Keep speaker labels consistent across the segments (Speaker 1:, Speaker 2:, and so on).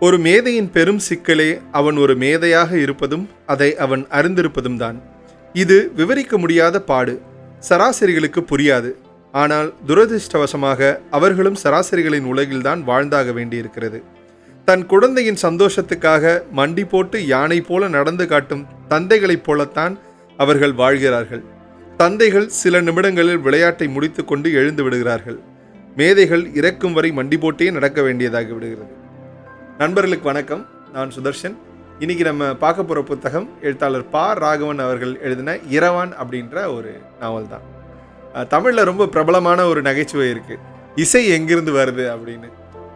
Speaker 1: ஒரு மேதையின் பெரும் சிக்கலே அவன் ஒரு மேதையாக இருப்பதும் அதை அவன் அறிந்திருப்பதும் தான். இது விவரிக்க முடியாத பாடு சராசரிகளுக்கு புரியாது. ஆனால் துரதிர்ஷ்டவசமாக அவர்களும் சராசரிகளின் உலகில்தான் வாழ்ந்தாக வேண்டியிருக்கிறது. தன் குழந்தையின் சந்தோஷத்துக்காக மண்டி போட்டு யானை போல நடந்து காட்டும் தந்தைகளைப் போலத்தான் அவர்கள் வாழ்கிறார்கள். தந்தைகள் சில நிமிடங்களில் விளையாட்டை முடித்துக்கொண்டு எழுந்து விடுகிறார்கள். மேதைகள் இறக்கும் வரை மண்டி போட்டே நடக்க வேண்டியதாகி விடுகிறது. நண்பர்களுக்கு வணக்கம். நான் சுதர்ஷன். இன்னைக்கு நம்ம பார்க்க போகிற புத்தகம் எழுத்தாளர் பா. ராகவன் அவர்கள் எழுதின இரவான் அப்படின்ற ஒரு நாவல் தான். தமிழில் ரொம்ப பிரபலமான ஒரு நகைச்சுவை இருக்குது இசை எங்கிருந்து வருது அப்படின்னு.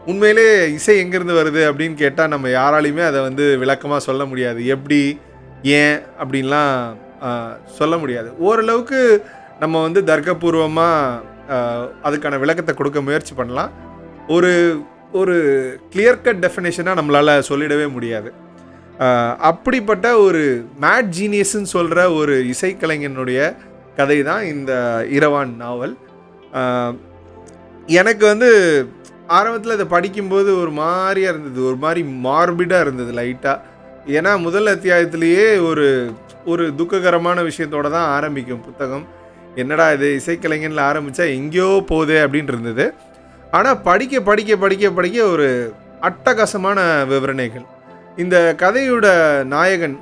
Speaker 1: உண்மையிலே இசை எங்கிருந்து வருது அப்படின்னு கேட்டால் நம்ம யாராலையுமே அதை வந்து விளக்கமாக சொல்ல முடியாது. எப்படி ஏன் அப்படின்லாம் சொல்ல முடியாது. ஓரளவுக்கு நம்ம வந்து தர்க்கபூர்வமாக அதுக்கான விளக்கத்தை கொடுக்க முயற்சி பண்ணலாம். ஒரு ஒரு கிளியர் கட் டெஃபினேஷனாக நம்மளால் சொல்லிடவே முடியாது. அப்படிப்பட்ட ஒரு மேட் ஜீனியஸ்ன்னு சொல்கிற ஒரு இசைக்கலைஞனுடைய கதை தான் இந்த இரவான் நாவல். எனக்கு வந்து ஆரம்பத்தில் இதை படிக்கும்போது ஒரு மாதிரியாக இருந்தது. ஒரு மாதிரி மார்பிடாக இருந்தது லைட்டாக ஏன்னா முதல் அத்தியாயத்திலேயே ஒரு ஒரு துக்ககரமான விஷயத்தோட தான் ஆரம்பிக்கும் புத்தகம். என்னடா இது இசைக்கலைஞனில் ஆரம்பித்தா எங்கேயோ போகுது அப்படின்ட்டு இருந்தது. ஆனால் படிக்க படிக்க படிக்க படிக்க ஒரு அட்டகாசமான விவரணைகள். இந்த கதையோட நாயகன்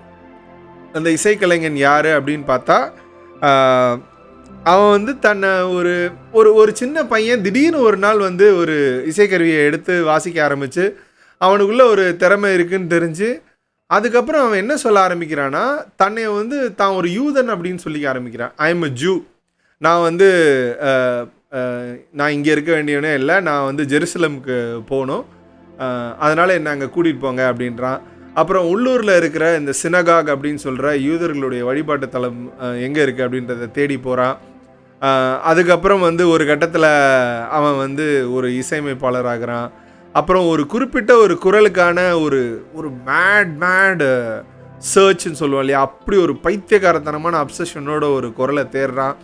Speaker 1: அந்த இசைக்கலைஞன் யார் அப்படின்னு பார்த்தா அவன் வந்து தன்னை ஒரு ஒரு ஒரு சின்ன பையன் திடீர்னு ஒரு நாள் வந்து ஒரு இசைக்கருவியை எடுத்து வாசிக்க ஆரம்பித்து அவனுக்குள்ளே ஒரு திறமை இருக்குன்னு தெரிஞ்சு அதுக்கப்புறம் அவன் என்ன சொல்ல ஆரம்பிக்கிறான்னா தன்னை வந்து தான் ஒரு யூதன் அப்படின்னு சொல்லிக்க ஆரம்பிக்கிறான். ஐ எம் a ஜூ நான் வந்து நான் இங்கே இருக்க வேண்டியவனே இல்லை. நான் வந்து ஜெருசலமுக்கு போகணும். அதனால் என்னை அங்கே கூட்டிகிட்டு போங்க அப்படின்றான். அப்புறம் உள்ளூரில் இருக்கிற இந்த சினகாக் அப்படின்னு சொல்கிற யூதர்களுடைய வழிபாட்டு தலம் எங்கே இருக்குது அப்படின்றத தேடி போகிறான் அதுக்கப்புறம் வந்து ஒரு கட்டத்தில் அவன் வந்து ஒரு இசையமைப்பாளர் ஆகிறான். அப்புறம் ஒரு குறிப்பிட்ட ஒரு குரலுக்கான ஒரு ஒரு மேட் மேட் சர்ச்னு சொல்லுவோம் இல்லையா? அப்படி ஒரு பைத்தியக்காரத்தனமான அப்சஷனோட ஒரு குரலை தேடுறான்.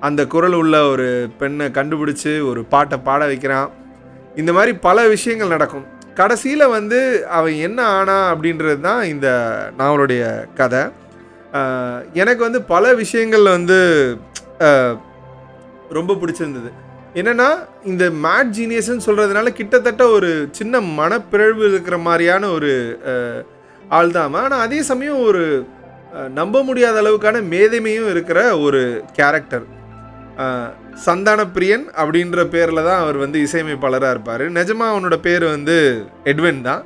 Speaker 1: அந்த குரல் உள்ள ஒரு பெண்ணை கண்டுபிடிச்சு ஒரு பாட்டை பாட வைக்கிறான். இந்த மாதிரி பல விஷயங்கள் நடக்கும். கடைசியில் வந்து அவன் என்ன ஆனா அப்படின்றது தான் இந்த நாவலுடைய கதை. எனக்கு வந்து பல விஷயங்கள் வந்து ரொம்ப பிடிச்சிருந்தது. என்னன்னா இந்த மேட் ஜீனியஸ்ன்னு சொல்கிறதுனால கிட்டத்தட்ட ஒரு சின்ன மனப்பிறழ்வு இருக்கிற மாதிரியான ஒரு ஆள் தான் ஆனால் அதே சமயம் ஒரு நம்ப முடியாத அளவுக்கான மேதைமையும் இருக்கிற ஒரு கேரக்டர் சந்தான பிரியன் அப்படின்ற பேரில் தான் அவர் வந்து இசையமைப்பாளராக இருப்பார். நிஜமாக அவனோட பேர் வந்து எட்வின் தான்.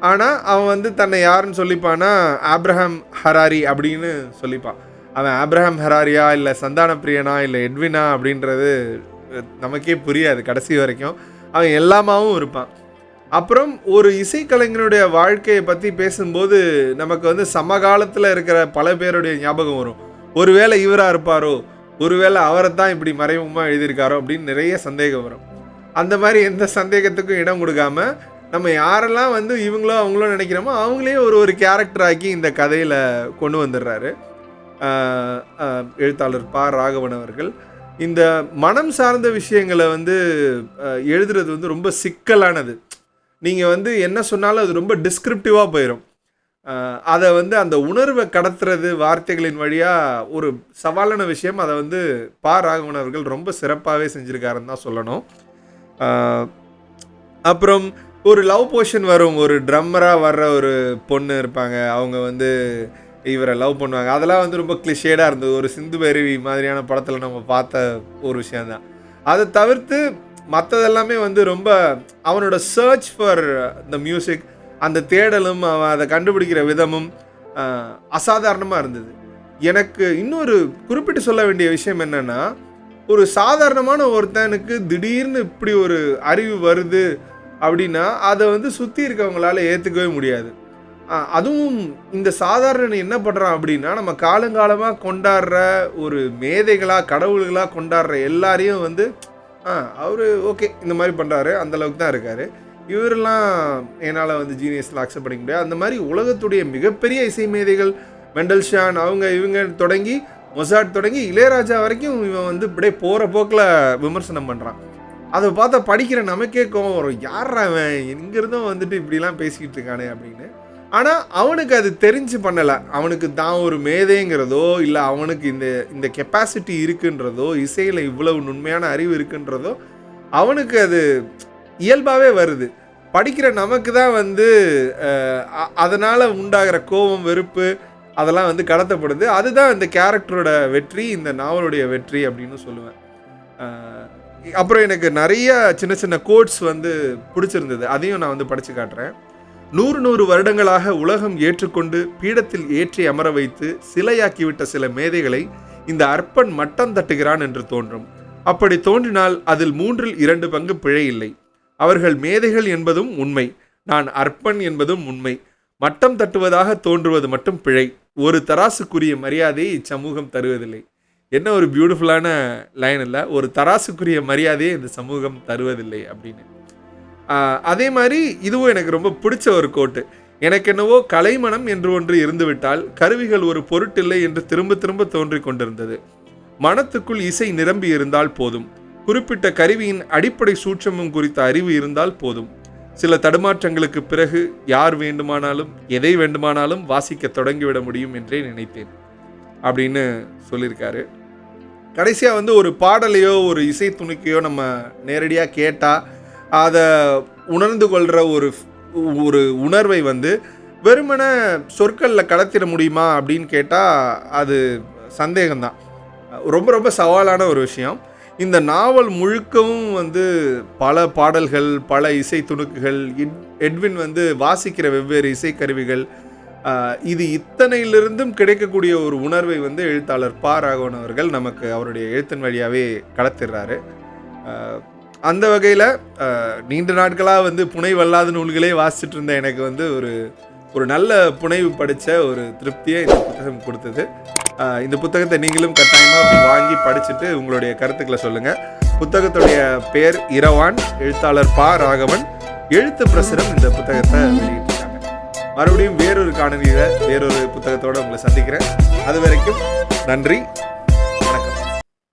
Speaker 1: ஆனால் அவன் வந்து தன்னை யாருன்னு சொல்லிப்பான்னா ஆப்ரஹாம் ஹராரி அப்படின்னு சொல்லிப்பான். அவன் ஆப்ரஹாம் ஹராரியா இல்லை சந்தான பிரியனா இல்லை எட்வினா அப்படின்றது நமக்கே புரியாது கடைசி வரைக்கும். அவன் எல்லாமாவும் இருப்பான். அப்புறம் ஒரு இசைக்கலைஞனுடைய வாழ்க்கையை பற்றி பேசும்போது நமக்கு வந்து சமகாலத்தில் இருக்கிற பல பேருடைய ஞாபகம் வரும். ஒருவேளை இவராக இருப்பாரோ ஒருவேளை அவரை தான் இப்படி மறைமுகமாக எழுதியிருக்காரோ அப்படின்னு நிறைய சந்தேகம் வரும். அந்த மாதிரி எந்த சந்தேகத்துக்கும் இடம் கொடுக்காம நம்ம யாரெல்லாம் வந்து இவங்களோ அவங்களோ நினைக்கிறோமோ அவங்களே ஒரு ஒரு கேரக்டர் ஆக்கி இந்த கதையில் கொண்டு வந்துடுறாரு. எழுத்தாளர் பா ராகவன் அவர்கள். இந்த மனம் சார்ந்த விஷயங்களை வந்து எழுதுறது வந்து ரொம்ப சிக்கலானது. நீங்கள் வந்து என்ன சொன்னாலும் அது ரொம்ப டிஸ்கிரிப்டிவாக போயிடும் அதை வந்து அந்த உணர்வை கடத்துறது வார்த்தைகளின் வழியாக ஒரு சவாலான விஷயம். அதை வந்து பா. ராகவன் அவர்கள் ரொம்ப சிறப்பாகவே செஞ்சுருக்காருன்னு தான் சொல்லணும். அப்புறம் ஒரு லவ் போர்ஷன் வரும். ஒரு ட்ரம்மராக வர்ற ஒரு பொண்ணு இருப்பாங்க. அவங்க வந்து இவரை லவ் பண்ணுவாங்க. அதெல்லாம் வந்து ரொம்ப கிளிஷேடாக இருந்தது. ஒரு சிந்து பைரவி மாதிரியான படத்தில் நம்ம பார்த்த ஒரு விஷயந்தான் அதை தவிர்த்து மற்றதெல்லாமே வந்து ரொம்ப அவனோட சர்ச் ஃபார் த மியூசிக் அந்த தேடலும் அவன் அதை கண்டுபிடிக்கிற விதமும் அசாதாரணமாக இருந்தது. எனக்கு இன்னொரு குறிப்பிட்டு சொல்ல வேண்டிய விஷயம் என்னென்னா ஒரு சாதாரணமான ஒருத்தனுக்கு திடீர்னு இப்படி ஒரு அறிவு வருது அப்படின்னா அதை வந்து சுற்றி இருக்கவங்களால ஏற்றுக்கவே முடியாது. அதுவும் இந்த சாதாரண என்ன பண்ணுறான் அப்படின்னா நம்ம காலங்காலமாக கொண்டாடுற ஒரு மேதைகளாக கடவுள்களாக கொண்டாடுற எல்லாரையும் வந்து ஆ அவர் ஓகே இந்த மாதிரி பண்ணுறாரு அந்தளவுக்கு தான் இருக்கார். இவரெல்லாம் என்னால் வந்து ஜீனியஸில் அக்செப்ட் பண்ணிக்க முடியாது. அந்த மாதிரி உலகத்துடைய மிகப்பெரிய இசை மேதைகள் மெண்டல்ஷான் அவங்க இவங்க தொடங்கி மொசாட் தொடங்கி இளையராஜா வரைக்கும் இவன் வந்து இப்படியே போகிற போக்கில் விமர்சனம் பண்ணுறான் அதை பார்த்தா படிக்கிற நமக்கே கோவம் வரும். யார் அவன் இங்கிருந்தும் வந்துட்டு இப்படிலாம் பேசிக்கிட்டு இருக்கானே அப்படின்னு. ஆனால் அவனுக்கு அது தெரிஞ்சு பண்ணலை. அவனுக்கு தான் ஒரு மேதைங்கிறதோ இல்லை அவனுக்கு இந்த இந்த கெப்பாசிட்டி இருக்குன்றதோ இசையில் இவ்வளவு நுண்மையான அறிவு இருக்குன்றதோ அவனுக்கு அது இயல்பாகவே வருது. படிக்கிற நமக்கு தான் வந்து அதனால் உண்டாகிற கோபம் வெறுப்பு அதெல்லாம் வந்து கடத்தப்படுது. அதுதான் இந்த கேரக்டரோட வெற்றி இந்த நாவலுடைய வெற்றி அப்படின்னு சொல்லுவேன். அப்புறம் எனக்கு நிறைய சின்ன சின்ன கோட்ஸ் வந்து பிடிச்சிருந்தது. அதையும் நான் வந்து படித்து காட்டுறேன். நூறு நூறு வருடங்களாக உலகம் ஏற்றுக்கொண்டு பீடத்தில் ஏற்றி அமர வைத்து சிலையாக்கிவிட்ட சில மேதைகளை இந்த அற்பன் மட்டம் தட்டுகிறான் என்று தோன்றும். அப்படி தோன்றினால் அதில் மூன்றில் இரண்டு பங்கு பிழை இல்லை. அவர்கள் மேதைகள் என்பதும் உண்மை நான் அற்பன் என்பதும் உண்மை. மட்டம் தட்டுவதாக தோன்றுவது மட்டும் பிழை. ஒரு தராசுக்குரிய மரியாதையை இச்சமூகம் தருவதில்லை. என்ன ஒரு பியூட்டிஃபுல்லான லைன் இல்லை? ஒரு தராசுக்குரிய மரியாதையை இந்த சமூகம் தருவதில்லை அப்படின்னு. அதே மாதிரி இதுவும் எனக்கு ரொம்ப பிடிச்ச ஒரு கோட்டு. எனக்கு என்னவோ கலைமணம் என்று ஒன்று இருந்துவிட்டால் கருவிகள் ஒரு பொருட்டில்லை என்று திரும்ப திரும்ப தோன்றிக் கொண்டிருந்தது. மனத்துக்குள் இசை நிரம்பி இருந்தால் போதும். குறிப்பிட்ட கருவியின் அடிப்படை சூட்சமம் குறித்த அறிவு இருந்தால் போதும். சில தடுமாற்றங்களுக்கு பிறகு யார் வேண்டுமானாலும் எதை வேண்டுமானாலும் வாசிக்க தொடங்கிவிட முடியும் என்றே நினைத்தேன். அப்படின்னு சொல்லியிருக்காரு. கடைசியாக வந்து ஒரு பாடலையோ ஒரு இசை துணுக்கையோ நம்ம நேரடியாக கேட்டால் அதை உணர்ந்து கொள்கிற ஒரு ஒரு உணர்வை வந்து வெறுமனை சொற்களில் கடத்திட முடியுமா அப்படின்னு கேட்டால் அது சந்தேகம்தான். ரொம்ப ரொம்ப சவாலான ஒரு விஷயம். இந்த நாவல் முழுக்கவும் வந்து பல பாடல்கள் பல இசை துணுக்குகள் எட்- எட்வின் வந்து வாசிக்கிற வெவ்வேறு இசைக்கருவிகள் இது இத்தனையிலிருந்தும் கிடைக்கக்கூடிய ஒரு உணர்வை வந்து எழுத்தாளர் பா. ராகவன் அவர்கள் நமக்கு அவருடைய எழுத்தின் வழியாகவே கடத்திடுறாரு. அந்த வகையில் நீண்ட நாட்களாக வந்து புனை வல்லாத நூல்களே வாசிச்சுட்டு இருந்த எனக்கு வந்து ஒரு ஒரு நல்ல புனைவு படித்த ஒரு திருப்தியை இந்த புத்தகம் கொடுத்தது. இந்த புத்தகத்தை நீங்களும் கட்டாயமாக வாங்கி படிச்சுட்டு உங்களுடைய கருத்துக்களை சொல்லுங்கள் புத்தகத்துடைய பெயர் இரவான் எழுத்தாளர் பா ராகவன் எழுத்து பிரசுரம் இந்த புத்தகத்தை வெளியிட்டிருக்காங்க. மறுபடியும் வேறொரு காணொலியில் வேறொரு புத்தகத்தோடு உங்களை சந்திக்கிறேன். அது வரைக்கும் நன்றி.